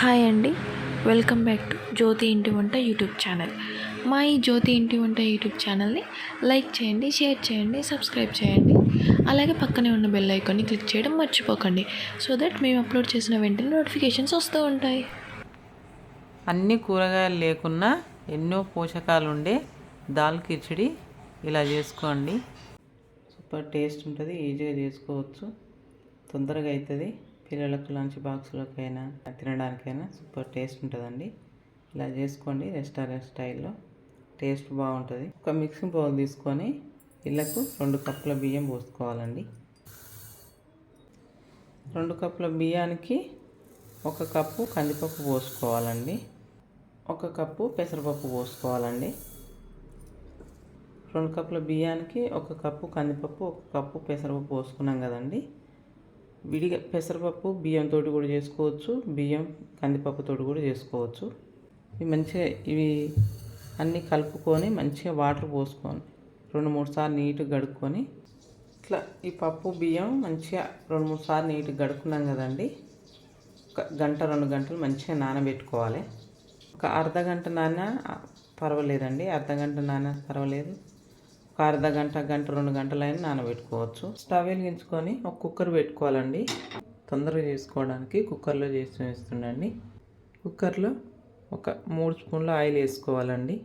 Hi అండి. Welcome back to జ్యోతి ఇంటి వంట యూట్యూబ్ ఛానల్. మా ఈ జ్యోతి ఇంటి వంట యూట్యూబ్ ఛానల్ని లైక్ చేయండి షేర్ చేయండి సబ్స్క్రైబ్ చేయండి. అలాగే పక్కనే ఉన్న బెల్ ఐకాన్ని క్లిక్ చేయడం మర్చిపోకండి. సో దట్ మేము అప్లోడ్ చేసిన వెంటనే నోటిఫికేషన్స్ వస్తూ ఉంటాయి. అన్ని కూరగాయలు లేకున్నా ఎన్నో పోషకాలు ఉండే దాల్ కిచిడి ఇలా చేసుకోండి. సూపర్ టేస్ట్ ఉంటుంది ఈజీగా చేసుకోవచ్చు. తొందరగా అవుతుంది పిల్లలకు లంచ్ బాక్స్లోకైనా తినడానికైనా సూపర్ టేస్ట్ ఉంటుందండి. ఇలా చేసుకోండి రెస్టారెంట్ స్టైల్లో. టేస్ట్ బాగుంటుంది. ఒక మిక్సింగ్ బౌల్ తీసుకొని ఇళ్ళకు రెండు కప్పుల బియ్యం పోసుకోవాలండి. రెండు కప్పుల బియ్యానికి ఒక కప్పు కందిపప్పు పోసుకోవాలండి. ఒక కప్పు పెసరపప్పు పోసుకోవాలండి. రెండు కప్పుల బియ్యానికి ఒక కప్పు కందిపప్పు ఒక కప్పు పెసరపప్పు పోసుకున్నాం కదండి. విడిగా పెసరపప్పు బియ్యంతో కూడా చేసుకోవచ్చు. బియ్యం కందిపప్పుతో కూడా చేసుకోవచ్చు. ఇవి మంచిగా ఇవి అన్నీ కలుపుకొని మంచిగా వాటర్ పోసుకొని రెండు మూడు సార్లు నీట్గా గడుక్కొని ఇట్లా ఈ పప్పు బియ్యం మంచిగా రెండు మూడు సార్లు నీట్గా గడుకున్నాం కదండి. ఒక గంట రెండు గంటలు మంచిగా నానబెట్టుకోవాలి. ఒక అర్ధ గంట నాన పర్వాలేదండి. అర్ధ గంట నాన పర్వాలేదు. ఒక అర్ధ గంట గంట రెండు గంటలైనా నానబెట్టుకోవచ్చు. స్టవ్ వెలిగించుకొని ఒక కుక్కర్ పెట్టుకోవాలండి. తొందరగా చేసుకోవడానికి కుక్కర్లో చేసి వేస్తుండండి కుక్కర్లో ఒక మూడు స్పూన్ల ఆయిల్ వేసుకోవాలండి.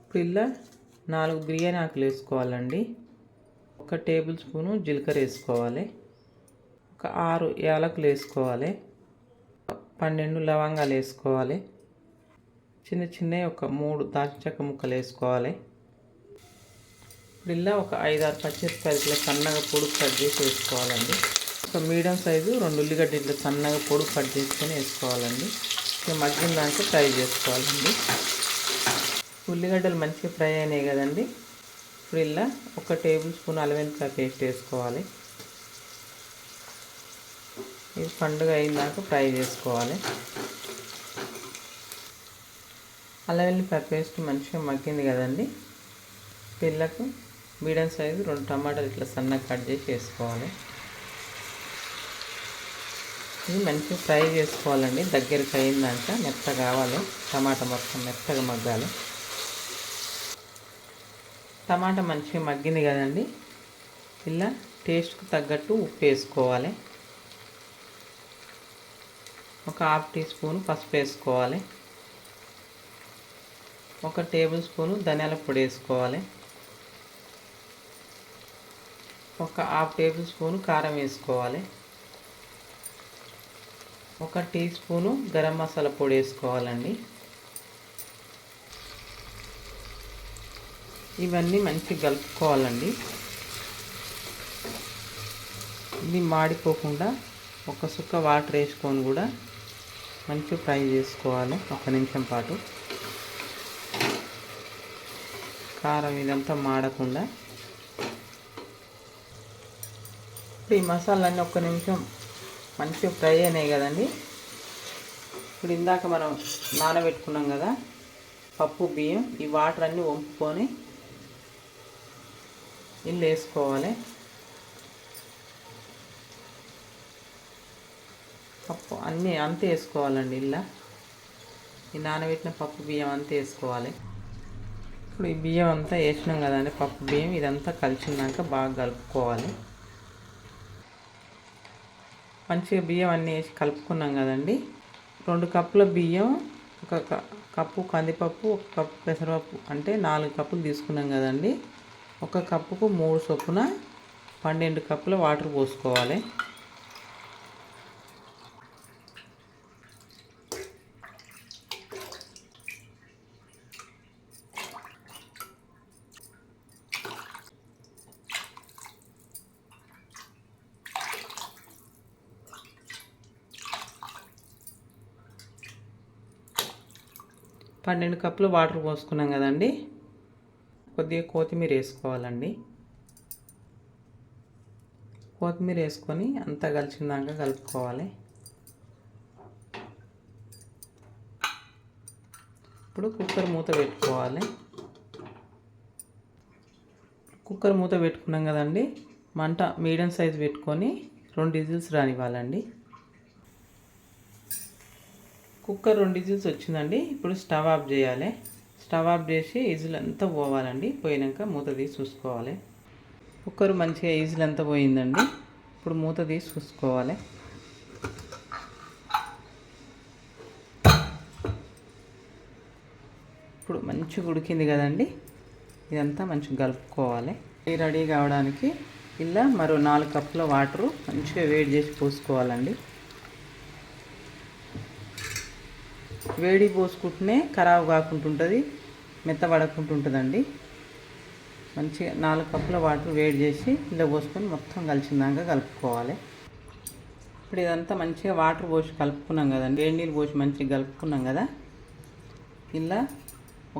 ఇప్పుడు ఇలా నాలుగు బిర్యానీ ఆకులు వేసుకోవాలండి. ఒక టేబుల్ స్పూను జీలకర్ర వేసుకోవాలి. ఒక ఆరు యాలకులు వేసుకోవాలి. పన్నెండు లవంగాలు వేసుకోవాలి. చిన్న చిన్న ఒక మూడు దాల్చిన చెక్క ముక్కలు వేసుకోవాలి. ఇప్పుడు ఇలా ఒక ఐదారు పచ్చిమిరపకాయలు ఇట్లా సన్నగా పొడుగు కట్ చేసి వేసుకోవాలండి. ఒక మీడియం సైజు రెండు ఉల్లిగడ్డ ఇట్లా సన్నగా పొడుగు కట్ చేసుకొని వేసుకోవాలండి. మగ్గిన దాంట్లో ఫ్రై చేసుకోవాలండి. ఉల్లిగడ్డలు మంచిగా ఫ్రై అయినాయి కదండి. ఇప్పుడు ఇలా ఒక టేబుల్ స్పూన్ అలవెల్లిపాయ పేస్ట్ వేసుకోవాలి. ఇది పండుగ అయినాక ఫ్రై చేసుకోవాలి. అల్లవెల్లిపాయ పేస్ట్ మంచిగా మగ్గింది కదండి. పిల్లకు మీడియం సైజు రెండు టమాటాలు ఇట్లా సన్నగా కట్ చేసి వేసుకోవాలి. ఇది మంచిగా ఫ్రై చేసుకోవాలండి. దగ్గరికి అయిందాక మెత్త కావాలి. టమాటా మొత్తం మెత్తగా మగ్గాలి. టమాటా మంచిగా మగ్గింది కదండి. ఇలా టేస్ట్కి తగ్గట్టు ఉప్పు వేసుకోవాలి. ఒక హాఫ్ టీ స్పూన్ పసుపు వేసుకోవాలి. ఒక టేబుల్ స్పూను ధనియాల పొడి వేసుకోవాలి. ఒక హాఫ్ టేబుల్ స్పూను కారం వేసుకోవాలి. ఒక టీ స్పూను గరం మసాలా పొడి వేసుకోవాలండి. ఇవన్నీ మంచిగా కలుపుకోవాలండి. ఇది మాడిపోకుండా ఒక సుక్క వాటర్ వేసుకొని కూడా మంచిగా ఫ్రై చేసుకోవాలి. ఒక నిమిషం పాటు. కారం ఇదంతా మాడకుండా ఇప్పుడు ఈ మసాలాన్ని ఒక్క నిమిషం మంచిగా ఫ్రై అయినాయి కదండి. ఇప్పుడు ఇందాక మనం నానబెట్టుకున్నాం కదా పప్పు బియ్యం ఈ వాటర్ అన్నీ వంపుకొని ఇల్లు వేసుకోవాలి. పప్పు అన్నీ అంతే వేసుకోవాలండి ఇలా. ఈ నానబెట్టిన పప్పు బియ్యం అంత వేసుకోవాలి. ఇప్పుడు ఈ బియ్యం అంతా వేసినాం కదండి పప్పు బియ్యం ఇదంతా కలిసినాక బాగా కలుపుకోవాలి. మంచిగా బియ్యం అన్నీ వేసి కలుపుకున్నాం కదండి. రెండు కప్పుల బియ్యం ఒక క- కప్పు కందిపప్పు ఒక కప్పు పెసరపప్పు అంటే నాలుగు కప్పులు తీసుకున్నాం కదండి. ఒక కప్పుకు మూడు చొప్పున పన్నెండు కప్పుల వాటర్ పోసుకోవాలి. పన్నెండు కప్పులు వాటర్ పోసుకున్నాం కదండి. కొద్దిగా కొత్తిమీర వేసుకోవాలండి. కొత్తిమీర వేసుకొని అంతా కలిసిందాక కలుపుకోవాలి. ఇప్పుడు కుక్కర్ మూత పెట్టుకోవాలి. కుక్కర్ మూత పెట్టుకున్నాం కదండి. మంట మీడియం సైజ్ పెట్టుకొని రెండు విజిల్స్ రానివ్వాలండి. కుక్కర్ రెండు ఇజిల్స్ వచ్చిందండి. ఇప్పుడు స్టవ్ ఆఫ్ చేయాలి. స్టవ్ ఆఫ్ చేసి విజిల్ అంతా పోవాలండి. పోయినాక మూత తీసి చూసుకోవాలి. కుక్కర్ మంచిగా విజిల్ అంతా పోయిందండి. ఇప్పుడు మూత తీసి చూసుకోవాలి. ఇప్పుడు మంచిగా ఉడికింది కదండి. ఇదంతా మంచిగా కలుపుకోవాలి. రెడీ కావడానికి ఇలా మరో నాలుగు కప్పుల వాటరు మంచిగా వేడి చేసి పోసుకోవాలండి. వేడి పోసుకుంటేనే ఖరాబ్ కాకుంటుంటుంది మెత్తబడకుంటుంటుందండి. మంచిగా నాలుగు కప్పుల వాటర్ వేడి చేసి ఇందులో పోసుకొని మొత్తం కలిసిందాక కలుపుకోవాలి. ఇప్పుడు ఇదంతా మంచిగా వాటర్ పోసి కలుపుకున్నాం కదండి. వేడి నీళ్ళు పోసి మంచిగా కలుపుకున్నాం కదా. ఇలా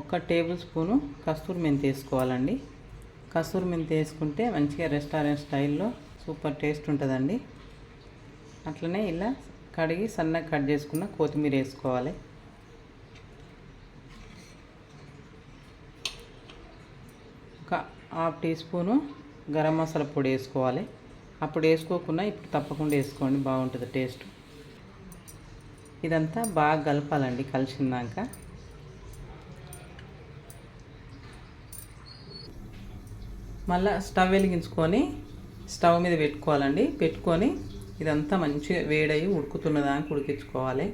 ఒక టేబుల్ స్పూను కస్తూరి మెంతి వేసుకోవాలండి. కస్తూరి మెంతి వేసుకుంటే మంచిగా రెస్టారెంట్ స్టైల్లో సూపర్ టేస్ట్ ఉంటుందండి. అట్లనే ఇలా కడిగి సన్నగా కట్ చేసుకున్న కొత్తిమీర వేసుకోవాలి ఒక half teaspoon garam masala పొడి వేసుకోవాలి. అప్పుడు వేసుకోకుండా ఇప్పుడు తప్పకుండా వేసుకోండి బాగుంటుంది టేస్ట్. ఇదంతా బాగా కలపాలండి కలిసిందాక. మళ్ళీ స్టవ్ వెలిగించుకొని స్టవ్ మీద పెట్టుకోవాలండి. పెట్టుకొని ఇదంతా మంచిగా వేడయి ఉడుకుతున్నదానికి ఉడికించుకోవాలి.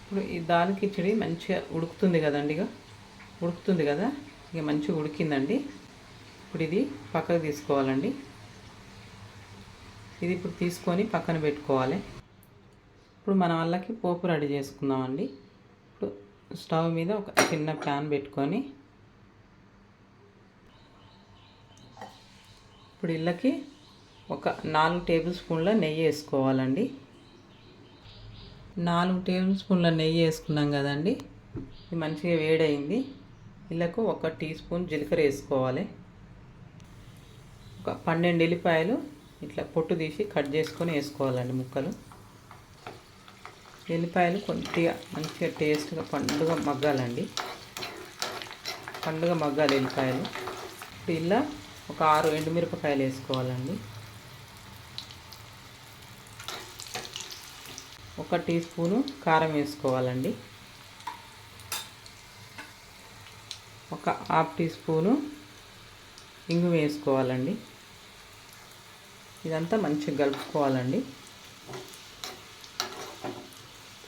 ఇప్పుడు ఈ దాల్ కిచడి మంచిగా ఉడుకుతుంది కదండి ఇక ఉడుకుతుంది కదా? ఇక మంచిగా ఉడికిందండి. ఇప్పుడు ఇది పక్కకు తీసుకోవాలండి. ఇది ఇప్పుడు తీసుకొని పక్కన పెట్టుకోవాలి. ఇప్పుడు మన వాళ్ళకి పోపు రెడీ చేసుకుందామండి. ఇప్పుడు స్టవ్ మీద ఒక చిన్న ప్యాన్ పెట్టుకొని ఇప్పుడు ఇళ్ళకి ఒక నాలుగు టేబుల్ స్పూన్ల నెయ్యి వేసుకోవాలండి. నాలుగు టేబుల్ స్పూన్ల నెయ్యి వేసుకున్నాం కదండి. ఇది మంచిగా వేడైంది ఇళ్ళకు ఒక టీ స్పూన్ జీలకర్ర వేసుకోవాలి. ఒక పన్నెండు ఎల్లిపాయలు ఇట్లా పొట్టు తీసి కట్ చేసుకొని వేసుకోవాలండి ముక్కలు. ఎల్లిపాయలు కొద్దిగా మంచిగా టేస్ట్గా పండుగ మగ్గాలండి. పండుగ మగ్గాలి ఎల్లిపాయలు. ఇప్పుడు ఇలా ఒక ఆరు ఎండుమిరపకాయలు వేసుకోవాలండి. ఒక టీ స్పూను కారం వేసుకోవాలండి. ఒక హాఫ్ టీ స్పూను ఇంగు వేసుకోవాలండి. ఇదంతా మంచిగా కలుపుకోవాలండి.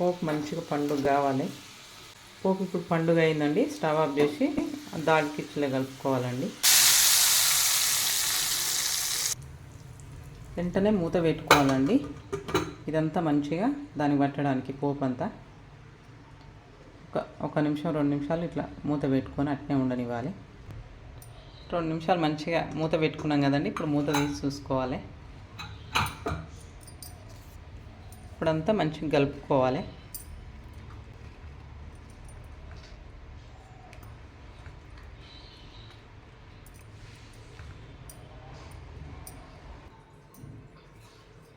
పోపు మంచిగా పండుగ కావాలి. పోపు ఇప్పుడు పండుగ అయిందండి. స్టవ్ ఆఫ్ చేసి దాడి కిచ్చులో కలుపుకోవాలండి. వెంటనే మూత పెట్టుకోవాలండి. ఇదంతా మంచిగా దానికి పట్టడానికి పోపు అంతా. ఒక ఒక నిమిషం రెండు నిమిషాలు ఇట్లా మూత పెట్టుకొని అట్నే ఉండనివ్వాలి. రెండు నిమిషాలు మంచిగా మూత పెట్టుకున్నాం కదండి ఇప్పుడు మూత తీసి చూసుకోవాలి. ఇప్పుడంతా మంచిగా కలుపుకోవాలి.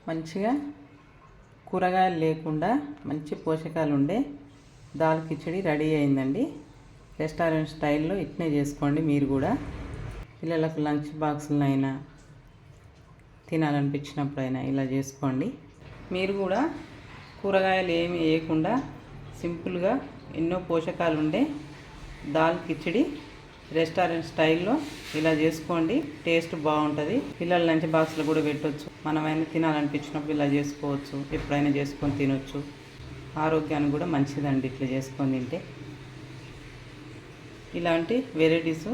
మంచిగా కూరగాయలు లేకుండా మంచి పోషకాలు ఉండే దాల్ కిచడి రెడీ అయిందండి. రెస్టారెంట్ స్టైల్లో ఇట్నే చేసుకోండి మీరు కూడా. పిల్లలకు లంచ్ బాక్సులైనా తినాలనిపించినప్పుడైనా ఇలా చేసుకోండి. మీరు కూడా కూరగాయలు ఏమి వేయకుండా సింపుల్గా ఎన్నో పోషకాలు ఉండే దాల్ కిచడి రెస్టారెంట్ స్టైల్లో ఇలా చేసుకోండి. టేస్ట్ బాగుంటుంది. పిల్లల లంచ్ బాక్స్లో కూడా పెట్టవచ్చు మనమైనా తినాలనిపించినప్పుడు ఇలా చేసుకోవచ్చు. ఎప్పుడైనా చేసుకొని తినొచ్చు. ఆరోగ్యానికి కూడా మంచిదండి ఇట్లా చేసుకొని తింటే. ఇలాంటి వెరైటీస్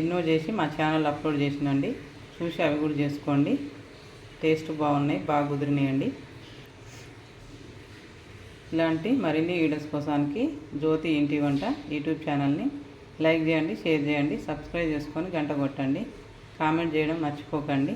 ఎన్నో చేసి మా ఛానల్ అప్లోడ్ చేసినండి. చూసి అవి కూడా చేసుకోండి. టేస్ట్ బాగున్నాయి బాగా కుదిరినాయండి. ఇలాంటి మరిన్ని వీడియోస్ కోసానికి జ్యోతి ఇంటి వంట యూట్యూబ్ ఛానల్ని లైక్ చేయండి షేర్ చేయండి సబ్స్క్రైబ్ చేసుకొని గంట కొట్టండి. కామెంట్ చేయడం మర్చిపోకండి.